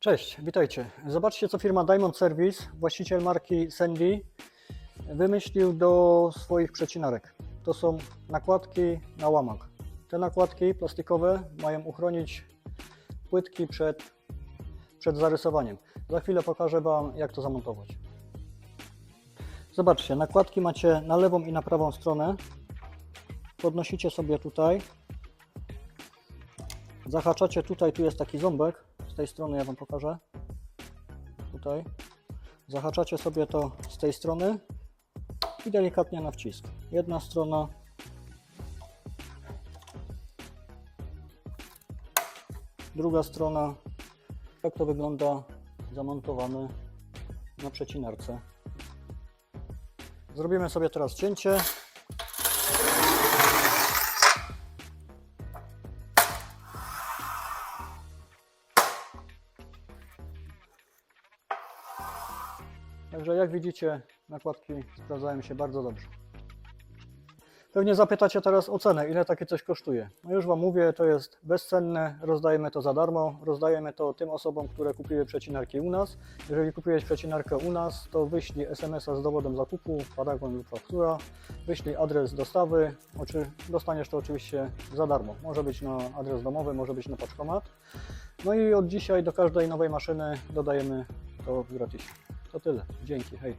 Cześć, witajcie. Zobaczcie, co firma Diamond Service, właściciel marki Sandy, wymyślił do swoich przecinarek. To są nakładki na łamak. Te nakładki plastikowe mają uchronić płytki przed, przed zarysowaniem. Za chwilę pokażę Wam, jak to zamontować. Zobaczcie, nakładki macie na lewą i na prawą stronę. Podnosicie sobie tutaj. Zahaczacie tutaj, tu jest taki ząbek. Tej strony ja Wam pokażę. Tutaj. Zahaczacie sobie to z tej strony i delikatnie na wcisk. Jedna strona. Druga strona. Tak to wygląda zamontowane na przecinarce. Zrobimy sobie teraz cięcie. Także jak widzicie, nakładki sprawdzają się bardzo dobrze. Pewnie zapytacie teraz o cenę, ile takie coś kosztuje. No już Wam mówię, to jest bezcenne, rozdajemy to za darmo, rozdajemy to tym osobom, które kupiły przecinarki u nas. Jeżeli kupiłeś przecinarkę u nas, to wyślij SMS-a z dowodem zakupu, paragon lub faktura, wyślij adres dostawy, dostaniesz to oczywiście za darmo. Może być na adres domowy, może być na paczkomat. No i od dzisiaj do każdej nowej maszyny dodajemy to w gratisie. To tyle. Dzięki. Hej.